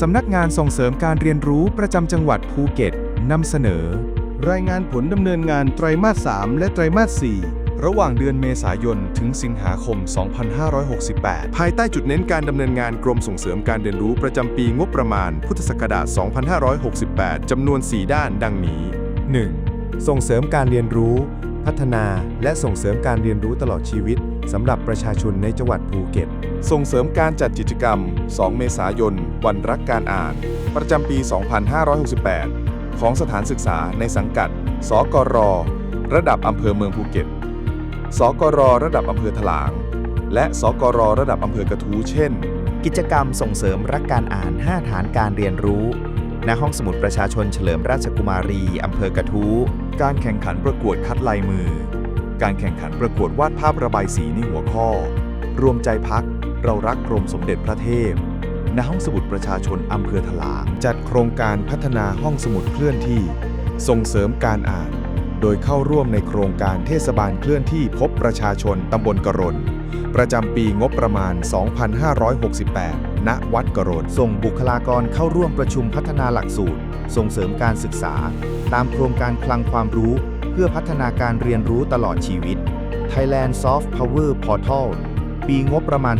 สำนักงานส่งเสริมการเรียนรู้ประจำจังหวัดภูเก็ตนำเสนอ รายงานผลดำเนินงานไตรมาส 3 และไตรมาส 4 ระหว่างเดือนเมษายน ถึงสิงหาคม 2568 ภายใต้จุดเน้นการดำเนินงานกรมส่งเสริมการเรียนรู้ประจำปีงบประมาณ พุทธศักราช 2568 จำนวน 4 ด้านดังนี้ 1. ส่งเสริมการเรียนรู้ พัฒนาและส่งเสริมการเรียนรู้ตลอดชีวิตสำหรับประชาชนในจังหวัดภูเก็ต ส่งเสริมการจัดกิจกรรม 2 เมษายน วันรักการอ่าน ประจำปี 2568 ของสถานศึกษาในสังกัด สกร ระดับอำเภอเมืองภูเก็ต สกร ระดับอำเภอถลาง และสกร ระดับอำเภอกระทู้เช่น กิจกรรมส่งเสริมรักการอ่าน 5 ฐานการเรียนรู้ ณห้องสมุดประชาชนเฉลิมราชกุมารี อำเภอกระทู้ การแข่งขันประกวดคัดลายมือ การแข่งขันประกวดวาดภาพระบายสีในหัวข้อ รวมใจพัก เรารักกรมสมเด็จพระเทพ ณ ห้องสมุดประชาชนอำเภอถลาง จัดโครงการพัฒนาห้องสมุดเคลื่อนที่ ส่งเสริมการอ่าน โดยเข้าร่วมในโครงการเทศบาลเคลื่อนที่พบประชาชนตำบลกรน ประจำปีงบประมาณ 2568 ณ วัดกรนส่งบุคลากรเข้าร่วมประชุมพัฒนาหลักสูตร ส่งเสริมการศึกษา ตามโครงการคลังความรู้ เพื่อพัฒนาการเรียนรู้ตลอดชีวิต Thailand Soft Power Portal ปีงบประมาณ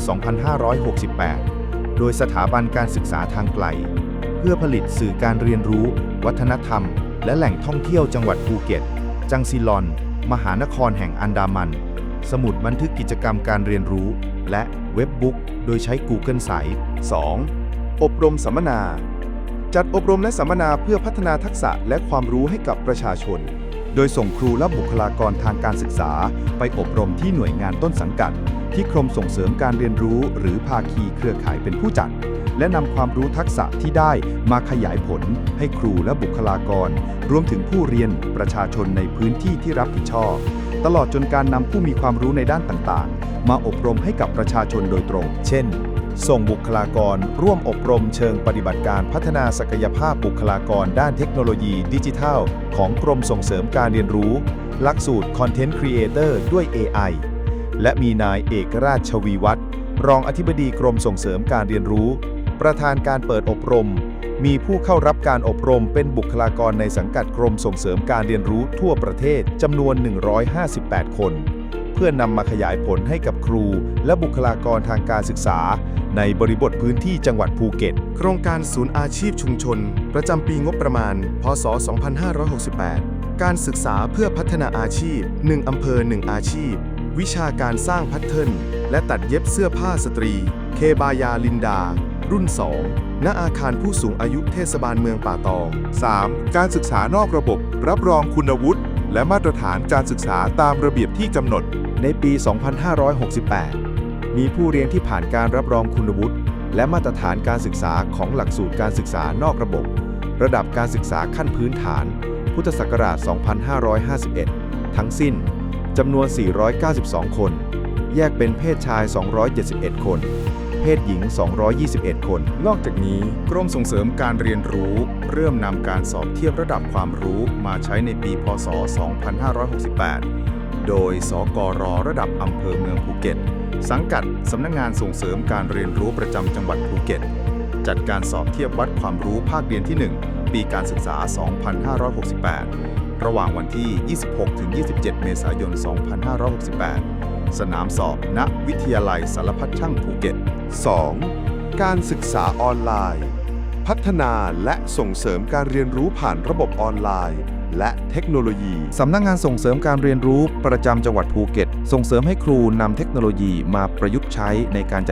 2568 โดยสถาบันการศึกษาทางไกล เพื่อผลิตสื่อการเรียนรู้ วัฒนธรรม และแหล่งท่องเที่ยวจังหวัดภูเก็ต จังซีลอน มหานครแห่งอันดามัน สมุดบันทึกกิจกรรมการเรียนรู้ และเว็บบุ๊กโดยใช้ Google Sites 2. อบรมสัมมนา จัดอบรมและสัมมนาเพื่อพัฒนาทักษะและความรู้ให้กับประชาชน โดยส่งครูและบุคลากรทางการศึกษา ไปอบรมที่หน่วยงานต้นสังกัด ที่กรมส่งเสริมการเรียนรู้ หรือภาคีเครือข่ายเป็นผู้จัด และนำความรู้ทักษะที่ได้มาขยายผล ให้ครูและบุคลากร รวมถึงผู้เรียนประชาชนในพื้นที่ที่รับผิดชอบ ตลอดจนการนำผู้มีความรู้ในด้านต่างๆ มาอบรมให้กับประชาชนโดยตรง เช่น ส่งบุคลากร ร่วมอบรมเชิงปฏิบัติการพัฒนาศักยภาพบุคลากร ด้านเทคโนโลยีดิจิทัล ของกรมส่งเสริมการเรียนรู้ หลักสูตร Content Creator ด้วย AI และมีนายเอกราชชวีวัฒน์รองอธิบดีกรมส่งเสริมการเรียนรู้ ประธานการเปิดอบรม มีผู้เข้ารับการอบรมเป็นบุคลากรในสังกัดกรมส่งเสริมการเรียนรู้ทั่วประเทศจำนวน 158 คน เพื่อนำมาขยายผลให้กับครู และบุคลากรทางการศึกษา ในบริบทพื้นที่จังหวัดภูเก็ต โครงการศูนย์อาชีพชุมชน ประจำปีงบประมาณ พศ 2568 การศึกษาเพื่อพัฒนาอาชีพ 1อำเภอ 1 อาชีพ วิชาการสร้างพัฒเทิร์และตัดเย็บเสื้อผ้าสตรี เคบายาลินดา รุ่น 2 ณ อาคารผู้สูงอายุเทศบาลเมืองป่าตอง 3. การศึกษานอกระบบ รับรองคุณวุฒิและมาตรฐานการศึกษาตามระเบียบที่กำหนด ในปี 2568 มีผู้เรียนที่ผ่านการรับรองคุณวุฒิและมาตรฐานการศึกษาของหลักสูตรการศึกษานอกระบบ ระดับการศึกษาขั้นพื้นฐาน พุทธศักราช 2551 ทั้งสิ้นจำนวน 492 คน แยกเป็นเพศชาย 271 คน เพศหญิง 221 คน นอกจากนี้ กรมส่งเสริมการเรียนรู้ เริ่มนำการสอบเทียบระดับความรู้มาใช้ในปี พศ 2568 โดย สกรระดับอำเภอเมืองภูเก็ต สังกัดสำนักงานส่งเสริมการเรียนรู้ประจำจังหวัดภูเก็ต จัดการสอบเทียบวัดความรู้ภาคเรียนที่ 1 ปีการศึกษา 2568 ระหว่างวันที่ 26-27 เมษายน 2568 สนามสอบ ณ วิทยาลัยสารพัดช่างภูเก็ต 2. การศึกษาออนไลน์ พัฒนาและส่งเสริมการเรียนรู้ผ่านระบบออนไลน์ และเทคโนโลยี สำนักงานส่งเสริมการเรียนรู้ประจำจังหวัดภูเก็ต ส่งเสริมให้ครูนำเทคโนโลยีมาประยุกต์ใช้ในการจัด